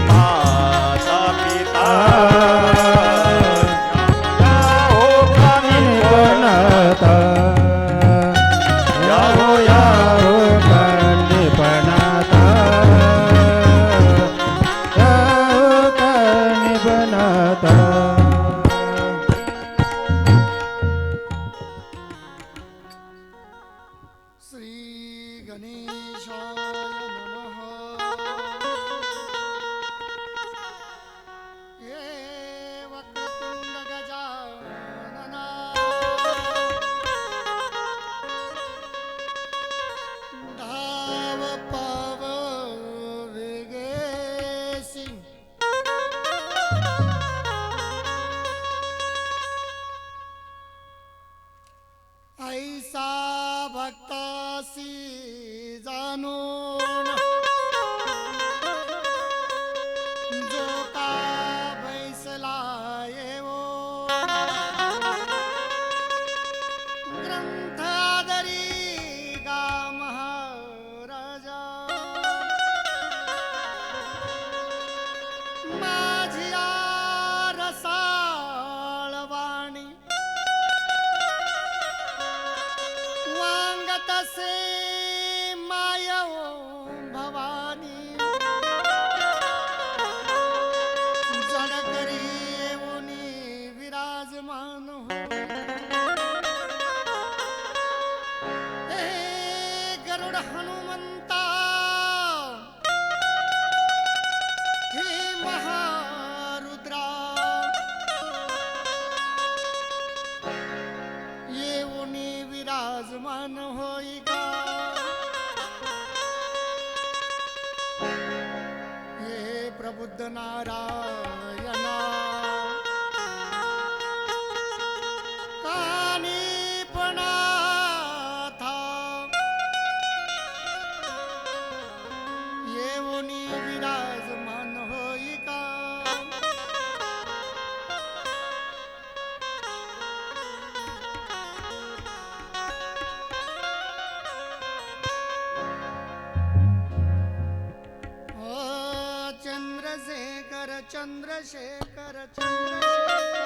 মা अर्धनारा చంద్రశేఖర చంద్రశేఖర.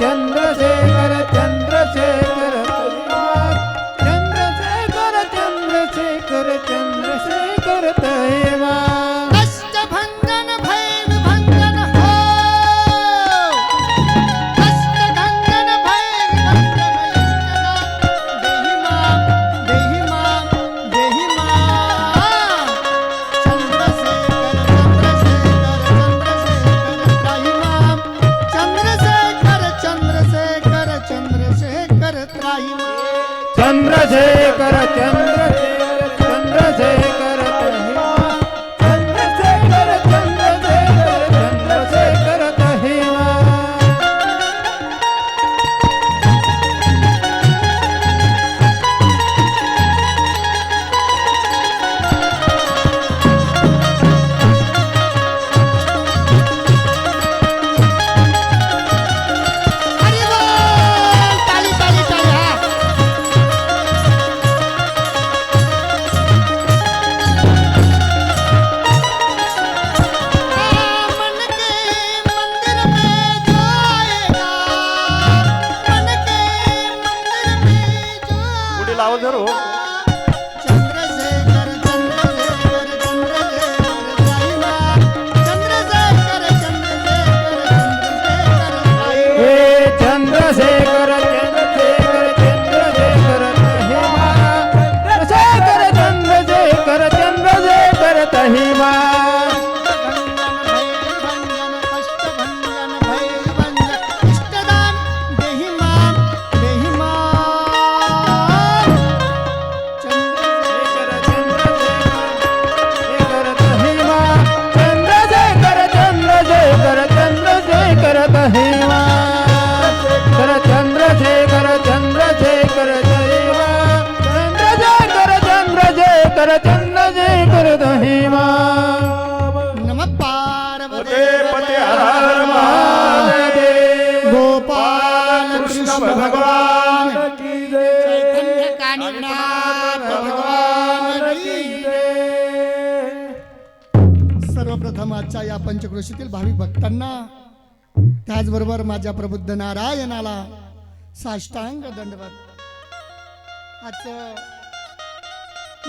चंद्र से सर्वप्रथम या पंचक्रोशीतील भाविक भक्तांना त्याचबरोबर माझ्या प्रबुद्ध नारायणाला साष्टांग दंडवत. आज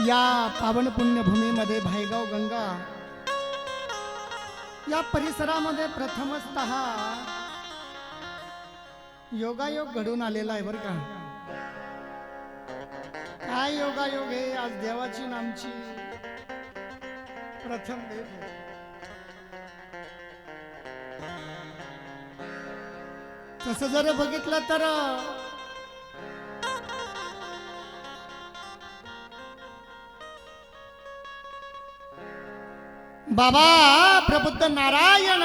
या पावन पुण्यभूमीमध्ये भायगाव गंगा या परिसरामध्ये प्रथमत योगायोग घडून आलेला आहे बरं का. काय योगायोग आहे? आज देवाची नामची प्रथम देव तसं जर बघितलं तर बाबा प्रबुद्ध नारायण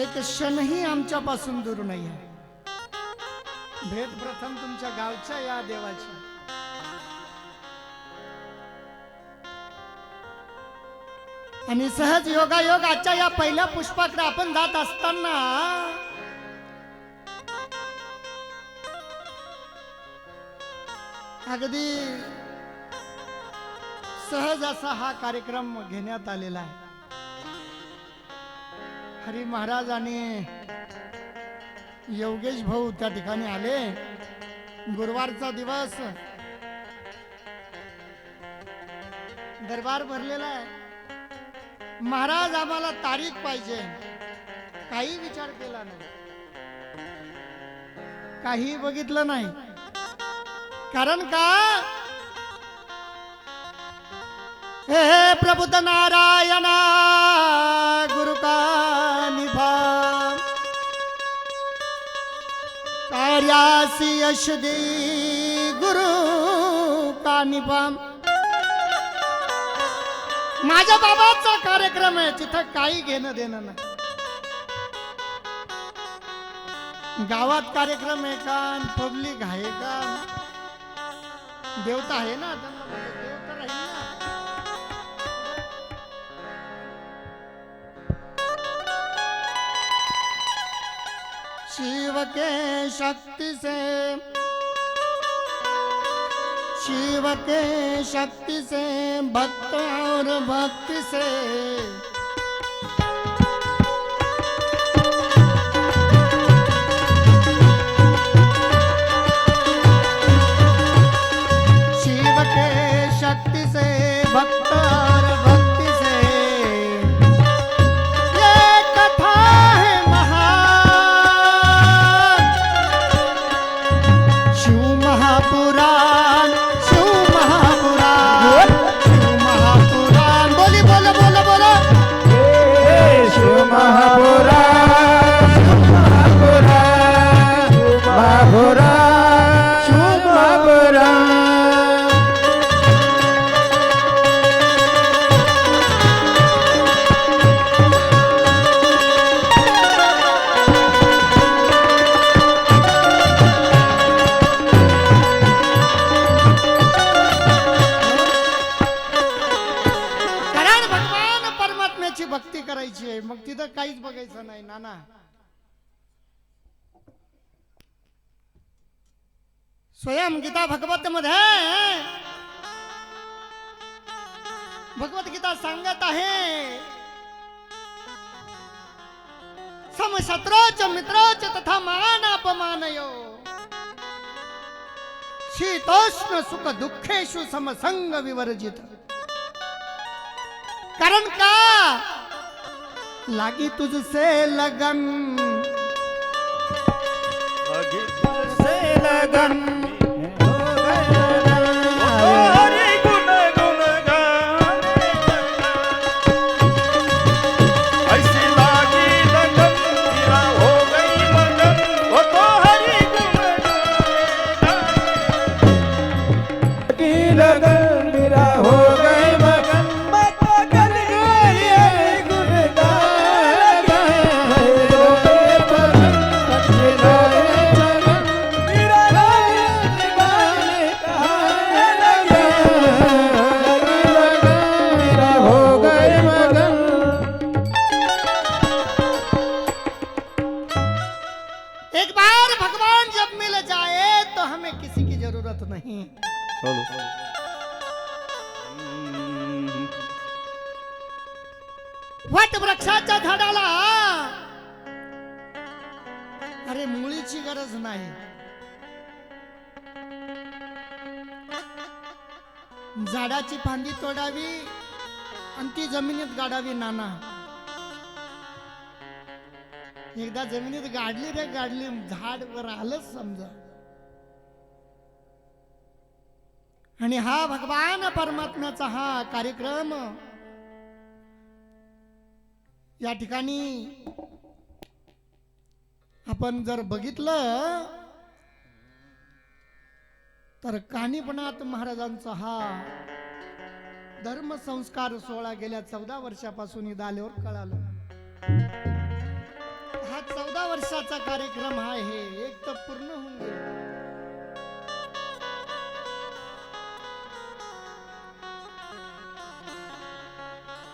एक क्षणही आमच्यापासून दूर नाही आहे भेट प्रथम तुमच्या गावच्या या देवाची. आणि सहज योगायोग आजच्या या पहिल्या पुष्पाकडे आपण जात असताना अगदी सहज असा हा कार्यक्रम घेण्यात आलेला आहे. हरी महाराज आणि योगेश भाऊ त्या ठिकाणी आले. गुरुवारचा दिवस. दरबार भरलेला आहे. महाराज आम्हाला तारीख पाहिजे. काही विचार केला नाही. काही बघितलं नाही. कारण का? हे प्रबुद्ध नारायणा गुरु का निभा. कार्यासी यश दे गुरु का निभाम माझ्या बाबाचा कार्यक्रम आहे तिथं काही घेणं देणं नाही. गावात कार्यक्रम आहे का? पब्लिक आहे का? देवता आहे ना? त्यांना म्हणलं, ना शिव के शक्ति से शिव के शक्ति से भक्त और भक्ति से मग तिथं काहीच बघायचं नाही नाना. स्वयं गीता भगवत मध्ये भगवत गीता सांगत आहे. सम शत्रोच मित्रोच तथा मान अपमानयो. शीतोष्ण सुख दुःखेषु समसंग विवर्जित. कारण का? लागी तुझसे लगन. से लगन. झाडाची फांदी तोडावी आणि ती जमिनीत गाडावी नाना. एकदा जमिनीत गाडली रे गाडली. झाड वर आलंच समजा. आणि हा भगवान परमात्म्याचा हा कार्यक्रम या ठिकाणी आपण जर बघितलं तर कानिपणात महाराजांचा हा धर्मसंस्कार सोहळा गेल्या चौदा वर्षापासून इथं आल्यावर कळालं. हा चौदा वर्षाचा कार्यक्रम आहे एक तर पूर्ण होऊन गेला.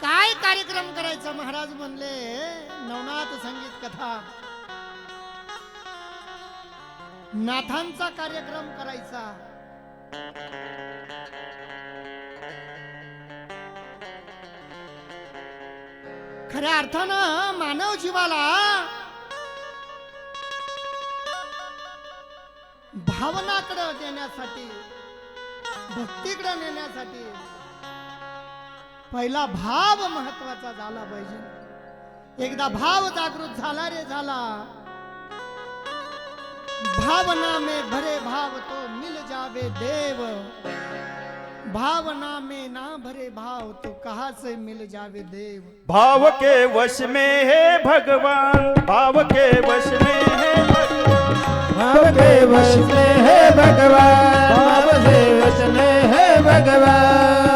काय कार्यक्रम करायचा महाराज म्हणले? नवनाथ संगीत कथा. नाथांचा कार्यक्रम करायचा. खऱ्या अर्थानं मानव जीवाला भावनाकडे देण्यासाठी भक्तीकडे नेण्यासाठी पहिला भाव महत्त्वाचा झाला पाहिजे. एकदा भाव जागृत झाला रे झाला. भावना में भरे भाव तो मिल जावे देव. भावना में ना भरे भाव तो कहा से मिल जावे देव? भाव के वश में है भगवान भाव के वश में है भगवान भाव के वश में है भगवान भाव के वश में है भगवान।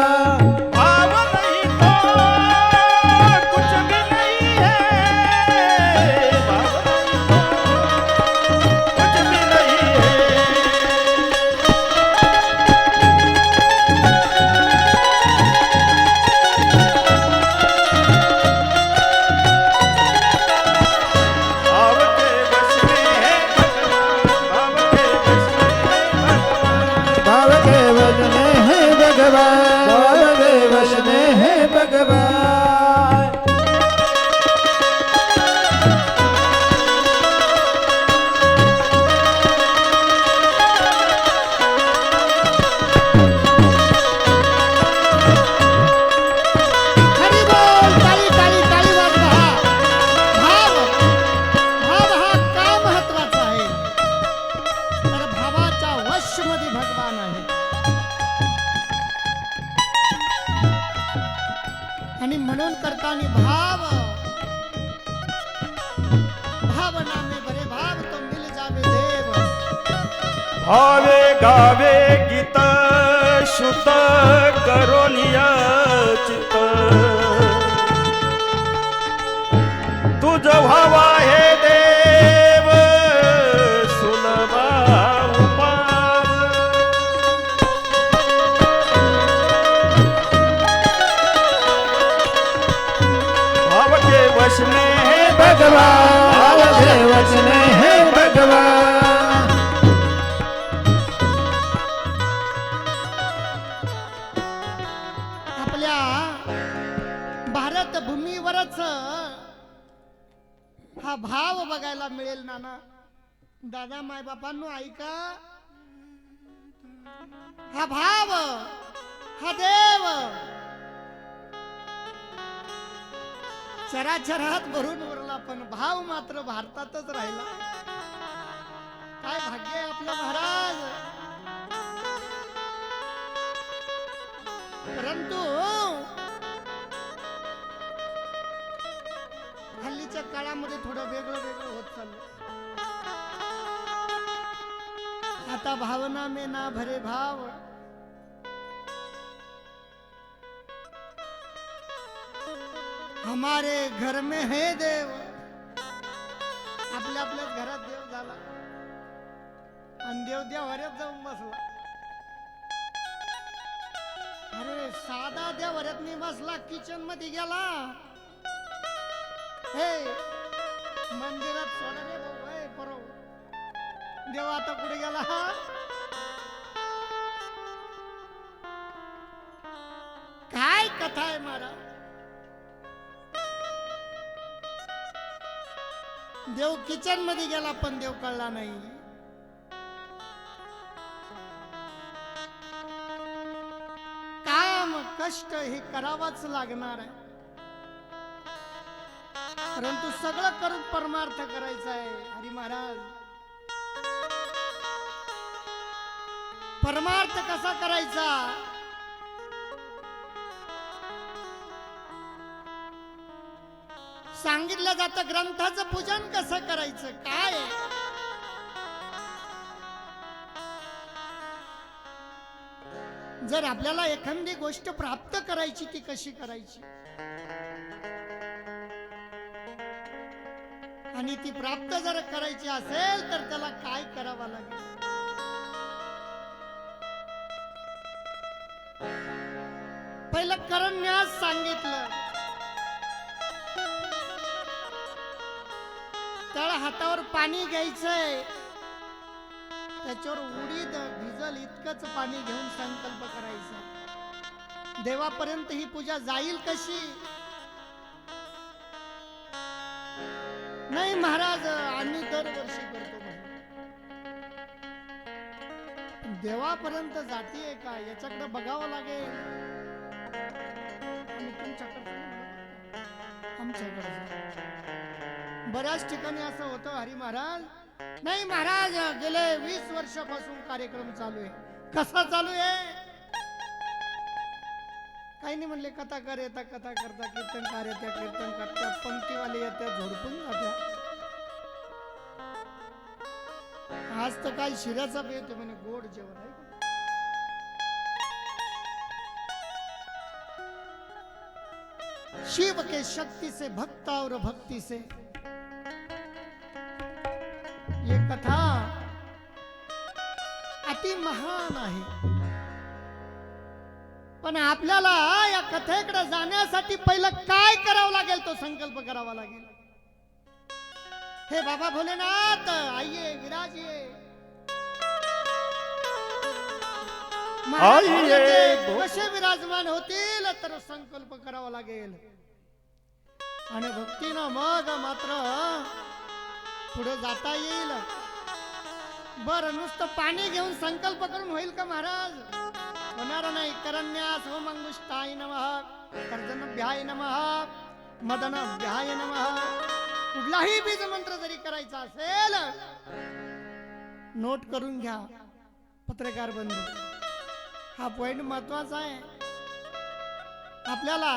हा भाव बघायला मिळेल नाना. दादा मायबापांनो ऐका. हा भाव हा देव. चराचरात भरून उरला पण भाव मात्र भारतातच राहिला. काय भाग्य आपलं महाराज? परंतु हल्लीच्या काळामध्ये थोडं वेगळं वेगळं होत चाललं आता भावना मे ना भरे भाव. हमारे घर में है देव. आपल्या आपल्याच घरात देव झाला. आणि देव देवाऱ्यात जाऊन बसला. अरे साधा देवाऱ्यात मी बसला किचनमध्ये गेला. हे मंदिरात सोडा रे भाऊ हे परव. देव आता कुठे गेला? काय कथा आहे महाराज? देव किचनमध्ये गेला पण देव कळला नाही. काम कष्ट हे करावाच लागणार आहे. परंतु सगळं करून परमार्थ करायचा आहे. हरी महाराज. परमार्थ कसा करायचा? सांगितलं जातं ग्रंथाचं पूजन कसं करायचं? काय? जर आपल्याला एखादी गोष्ट प्राप्त करायची ती कशी करायची? आणि ती प्राप्त जर करायची असेल तर त्याला काय करावं लागेल? पहिलं करण्यास सांगितलं. त्याला हातावर पाणी घ्यायचंय. त्याच्यावर उडीद भिजल इतकंच पाणी घेऊन संकल्प करायचा. देवापर्यंत ही पूजा जाईल कशी? नाही महाराज आम्ही दरवर्षी करतो देवापर्यंत जातीये का? याच्याकडे बघावं लागेल. बऱ्याच ठिकाणी असं होतं हरी महाराज. नाही महाराज गेले वीस वर्षापासून कार्यक्रम चालू आहे. कसा चालू आहे? काही नाही म्हणले कथाकार येता कथा करता कीर्तनकार येत्या कीर्तन करत्या पंक्तीवाले येत्या झोडपून जात्या. आज तर काय शिऱ्याचा बेत आहे म्हणे गोड जेवण आहे. शिव के शक्ति से भक्त और भक्ति से। ये कथा अति महान आहे. पण आपल्याला या कथेकडे जाण्यासाठी पहिलं काय करावं लागेल तो संकल्प करावा लागेल? हे बाबा भोलेनाथ आइए, भोलेनाथ भो- कसे विराजमान होतील तर संकल्प करावा लागेल. आणि भक्तीनं मग मात्र पुढे जाता येईल. बर नुसतं पाणी घेऊन संकल्प करून होईल का महाराज? होणार नाही करण्यास होमंगुष्टाय नमः कर्जनभ्याय नमः मदनभ्याय नमः। कुठलाही बीज मंत्र जरी करायचा असेल नोट करून घ्या पत्रकार बंधू. हा पॉइंट महत्त्वाचा आहे. आपल्याला